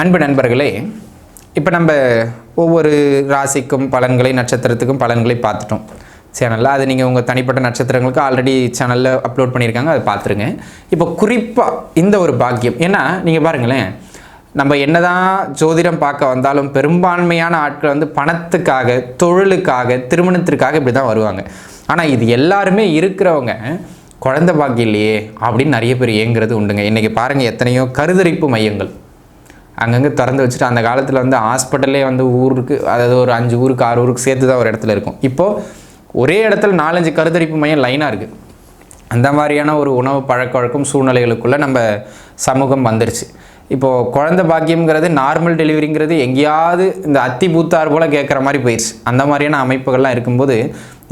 அன்பு நண்பர்களே இப்போ நம்ம ஒவ்வொரு ராசிக்கும் பலன்களை நட்சத்திரத்துக்கும் பலன்களை பார்த்துட்டோம். சேனலில் அது நீங்கள் உங்கள் தனிப்பட்ட நட்சத்திரங்களுக்கு ஆல்ரெடி சேனலில் அப்லோட் பண்ணியிருக்காங்க அதை பார்த்துருங்க. இப்போ குறிப்பாக இந்த ஒரு பாக்கியம் ஏன்னா நீங்கள் பாருங்களேன் நம்ம என்னதான் ஜோதிடம் பார்க்க வந்தாலும் பெரும்பான்மையான ஆட்கள் வந்து பணத்துக்காக தொழிலுக்காக திருமணத்திற்காக இப்படி தான் வருவாங்க. ஆனால் இது எல்லாருமே இருக்கிறவங்க குழந்த பாக்கியம் இல்லையே அப்படின்னு நிறைய பேர் ஏங்குறது உண்டுங்க. இன்றைக்கி பாருங்கள் எத்தனையோ கருதரிப்பு மையங்கள். அங்கங்கே திறந்து வச்சுட்டு அந்த காலத்தில் வந்து ஹாஸ்பிட்டல்லே வந்து ஊருக்கு அதாவது ஒரு அஞ்சு ஊருக்கு ஆறு ஊருக்கு சேர்த்து தான் ஒரு இடத்துல இருக்கும். இப்போது ஒரே இடத்துல நாலஞ்சு கருதரிப்பு மையம் லைனாக இருக்குது அந்த மாதிரியான ஒரு உணவு பழக்க வழக்கம் சூழ்நிலைகளுக்குள்ளே நம்ம சமூகம் வந்துருச்சு. இப்போது குழந்தை பாக்கியம்ங்கிறது நார்மல் டெலிவரிங்கிறது எங்கேயாவது இந்த அத்தி பூத்தார் போல் கேட்குற மாதிரி போயிடுச்சு அந்த மாதிரியான அமைப்புகள்லாம் இருக்கும்போது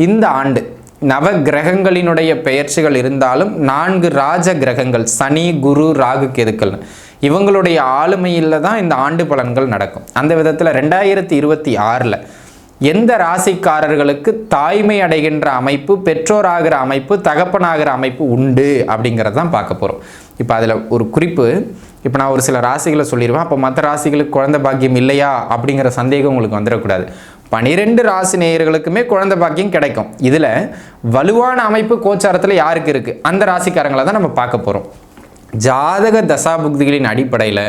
இந்த ஆண்டு நவ கிரகங்களினுடைய பெயர்ச்சிகள் இருந்தாலும் நான்கு ராஜ கிரகங்கள் சனி குரு ராகு கேதுக்கள். இவங்களுடைய ஆளுமையில் தான் இந்த ஆண்டு பலன்கள் நடக்கும். அந்த விதத்தில் ரெண்டாயிரத்தி இருபத்தி ஆறில் எந்த ராசிக்காரர்களுக்கு தாய்மை அடைகின்ற அமைப்பு பெற்றோராகிற அமைப்பு தகப்பனாகிற அமைப்பு உண்டு அப்படிங்கிறது தான் பார்க்க போகிறோம் இப்போ அதில் ஒரு குறிப்பு இப்போ நான் ஒரு சில ராசிகளை சொல்லிடுவேன் அப்போ மற்ற ராசிகளுக்கு குழந்தை பாக்கியம் இல்லையா அப்படிங்கிற சந்தேகம் உங்களுக்கு வந்துடக்கூடாது. பனிரெண்டு ராசி நேயர்களுக்குமே குழந்தை பாக்கியம் கிடைக்கும். இதில் வலுவான அமைப்பு கோச்சாரத்தில் யாருக்கு இருக்குது அந்த ராசிக்காரங்களை தான் நம்ம பார்க்க போகிறோம் ஜாதக தசாபுக்திகளின் அடிப்படையில்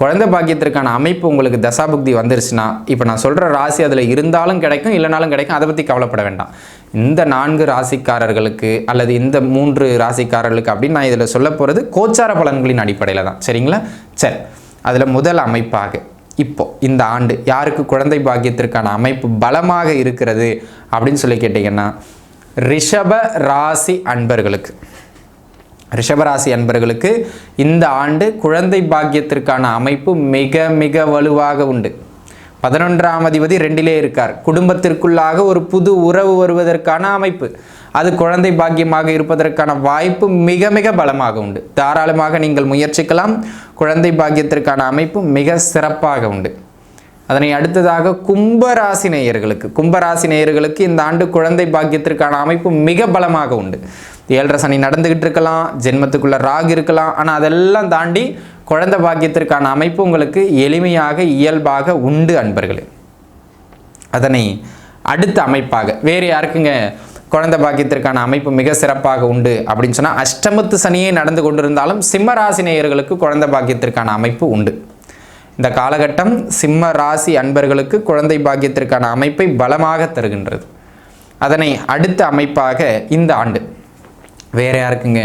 குழந்தை பாக்கியத்திற்கான அமைப்பு உங்களுக்கு தசாபுக்தி வந்துருச்சுன்னா இப்போ நான் சொல்கிற ராசி அதில் இருந்தாலும் கிடைக்கும் இல்லைனாலும் கிடைக்கும் அதை பற்றி கவலைப்பட வேண்டாம். இந்த நான்கு ராசிக்காரர்களுக்கு அல்லது இந்த மூன்று ராசிக்காரர்களுக்கு அப்படின்னு நான் இதில் சொல்ல போகிறது கோச்சார பலன்களின் அடிப்படையில் தான். சரிங்களா? சரி. அதில் முதல் அமைப்பாக இப்போ இந்த ஆண்டு யாருக்கு குழந்தை பாக்கியத்திற்கான அமைப்பு பலமாக இருக்கிறது அப்படின்னு சொல்லி கேட்டிங்கன்னா ரிஷப ராசி அன்பர்களுக்கு. ரிஷபராசி அன்பர்களுக்கு இந்த ஆண்டு குழந்தை பாக்கியத்திற்கான அமைப்பு மிக மிக வலுவாக உண்டு. பதினொன்றாம் அதிபதி ரெண்டிலே இருக்கார். குடும்பத்திற்குள்ளாக ஒரு புது உறவு வருவதற்கான அமைப்பு. அது குழந்தை பாக்கியமாக இருப்பதற்கான வாய்ப்பு மிக மிக பலமாக உண்டு. தாராளமாக நீங்கள் முயற்சிக்கலாம். குழந்தை பாக்கியத்திற்கான அமைப்பு மிக சிறப்பாக உண்டு. அதனை அடுத்ததாக கும்பராசி நேயர்களுக்கு. கும்பராசி நேயர்களுக்கு இந்த ஆண்டு குழந்தை பாக்கியத்திற்கான அமைப்பு மிக பலமாக உண்டு. ஏழரை சனி நடந்துகிட்டு இருக்கலாம் ஜென்மத்துக்குள்ள ராகு இருக்கலாம். ஆனால் அதெல்லாம் தாண்டி குழந்தை பாக்கியத்திற்கான அமைப்பு உங்களுக்கு எளிமையாக இயல்பாக உண்டு அன்பர்களே. அதனை அடுத்த அமைப்பாக வேறு யாருக்குங்க? குழந்தை பாக்கியத்திற்கான அமைப்பு மிக சிறப்பாக உண்டு அப்படின்னு சொன்னால் அஷ்டமத்து சனியே நடந்து கொண்டிருந்தாலும் சிம்ம ராசி நேயர்களுக்கு குழந்தை பாக்கியத்திற்கான அமைப்பு உண்டு. இந்த காலகட்டம் சிம்ம ராசி அன்பர்களுக்கு குழந்தை பாக்கியத்திற்கான அமைப்பை பலமாக தருகின்றது. அதனை அடுத்த அமைப்பாக இந்த ஆண்டு வேறு யாருக்குங்க?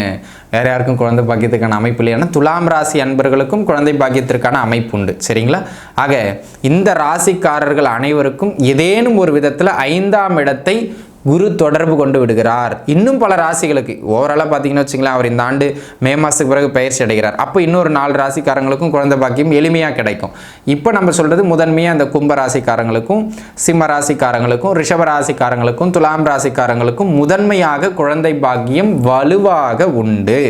வேறு யாருக்கும் குழந்தை பாக்கியத்துக்கான அமைப்பு இல்லை ஏன்னா துலாம் ராசி அன்பர்களுக்கும் குழந்தை பாக்கியத்திற்கான அமைப்பு உண்டு. சரிங்களா? ஆக இந்த ராசிக்காரர்கள் அனைவருக்கும் ஏதேனும் ஒரு விதத்தில் ஐந்தாம் இடத்தை குரு தொடர்பு கொண்டு விடுகிறார். இன்னும் பல ராசிகளுக்கு ஓவராலாக பார்த்தீங்கன்னு வச்சுங்களேன் அவர் இந்த ஆண்டு மே மாதத்துக்கு பிறகு பயிற்சி அடைகிறார். அப்போ இன்னொரு நாலு ராசிக்காரங்களுக்கும் குழந்தை பாக்கியம் எளிமையாக கிடைக்கும். இப்போ நம்ம சொல்கிறது முதன்மையாக அந்த கும்ப ராசிக்காரங்களுக்கும் சிம்ம ராசிக்காரங்களுக்கும் ரிஷப ராசிக்காரங்களுக்கும் துலாம் ராசிக்காரங்களுக்கும் முதன்மையாக குழந்தை பாக்கியம் வலுவாக உண்டு.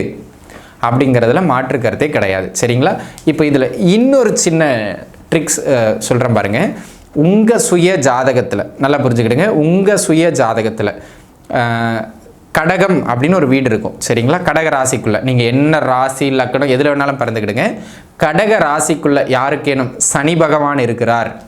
அப்படிங்கிறதுல மாற்று கருத்தே கிடையாது. சரிங்களா? இப்போ இதில் இன்னொரு சின்ன ட்ரிக்ஸ் சொல்கிறேன் பாருங்கள் உங்கள் சுய ஜாதகத்தில் நல்லா புரிஞ்சுக்கிடுங்க. உங்கள் சுய ஜாதகத்தில் கடகம் அப்படின்னு ஒரு வீடு இருக்கும். சரிங்களா? கடக ராசிக்குள்ளே. நீங்கள் என்ன ராசி லக்கணம் எதில் வேணாலும் பிறந்துக்கிடுங்க. கடக ராசிக்குள்ளே யாருக்கேனும் சனி பகவான் இருக்கிறார்.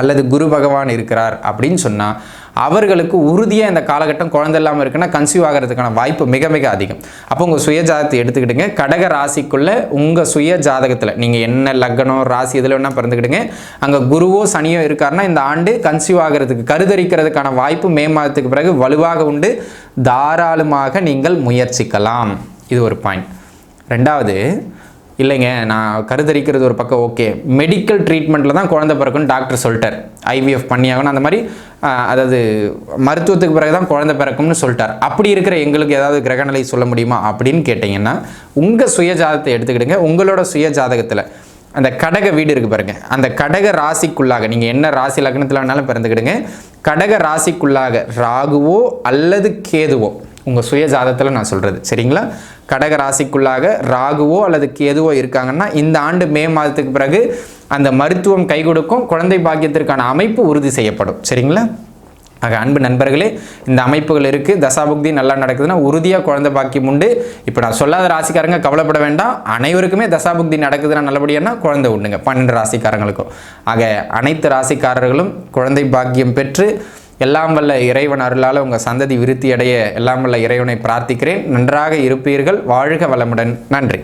அல்லது குரு பகவான் இருக்கிறார் அப்படின்னு சொன்னால் அவர்களுக்கு உறுதியாக இந்த காலகட்டம் குழந்தை இல்லாமல் இருக்குன்னா கன்சீவ் ஆகிறதுக்கான வாய்ப்பு மிக மிக அதிகம். அப்போ உங்கள் சுய ஜாதகத்தை எடுத்துக்கிட்டுங்க. கடக ராசிக்குள்ளே உங்கள் சுய ஜாதகத்தில் நீங்கள் என்ன லக்னம் ராசி இதில் வேணால் பிறந்துக்கிடுங்க. அங்கே குருவோ சனியோ இருக்காருன்னா இந்த ஆண்டு கன்சீவ் ஆகிறதுக்கு கருதரிக்கிறதுக்கான வாய்ப்பு மே மாதத்துக்கு பிறகு வலுவாக உண்டு. தாராளமாக நீங்கள் முயற்சிக்கலாம். இது ஒரு பாயிண்ட் ரெண்டாவது இல்லைங்க நான் கருத்தரிக்கிறது ஒரு பக்கம் ஓகே. மெடிக்கல் ட்ரீட்மெண்ட்டில் தான் குழந்தை பிறக்குன்னு டாக்டர் சொல்லிட்டார். ஐவிஎஃப் பண்ணியாகணும் அந்த மாதிரி அதாவது மருத்துவத்துக்கு பிறகு தான் குழந்தை பிறக்கும்னு சொல்லிட்டார். அப்படி இருக்கிற எங்களுக்கு ஏதாவது கிரகநிலை சொல்ல முடியுமா அப்படின்னு கேட்டிங்கன்னா உங்கள் சுய ஜாதகத்தை எடுத்துக்கிடுங்க. உங்களோட சுய ஜாதகத்தில் அந்த கடக வீடு இருக்கு பாருங்க. அந்த கடக ராசிக்குள்ளாக நீங்கள் என்ன ராசி லக்னத்தில் வேணாலும் பிறந்துக்கிடுங்க. கடக ராசிக்குள்ளாக ராகுவோ அல்லது கேதுவோ உங்கள் சுய ஜாதத்தில் நான் சொல்கிறது சரிங்களா? கடக ராசிக்குள்ளாக ராகுவோ அல்லது கேதுவோ இருக்காங்கன்னா இந்த ஆண்டு மே மாதத்துக்கு பிறகு அந்த மருத்துவம் கை கொடுக்கும் குழந்தை பாக்கியத்திற்கான அமைப்பு உறுதி செய்யப்படும். சரிங்களா? ஆக அன்பு நண்பர்களே இந்த அமைப்புகள் இருக்குது தசாபுக்தி நல்லா நடக்குதுன்னா உறுதியாக குழந்தை பாக்கியம் உண்டு. இப்போ நான் சொல்லாத ராசிக்காரங்க கவலைப்பட வேண்டாம். அனைவருக்குமே தசாபுக்தி நடக்குதுன்னா நல்லபடியானா குழந்தை உண்டுங்க. பன்னெண்டு ராசிக்காரங்களுக்கும். ஆக அனைத்து ராசிக்காரர்களும் குழந்தை பாக்கியம் பெற்று எல்லாம் வல்ல இறைவன் அருளால் உங்கள் சந்ததி விருத்தி அடைய எல்லாம் வல்ல இறைவனை பிரார்த்திக்கிறேன். நன்றாக இருப்பீர்கள். வாழ்க வளமுடன். நன்றி.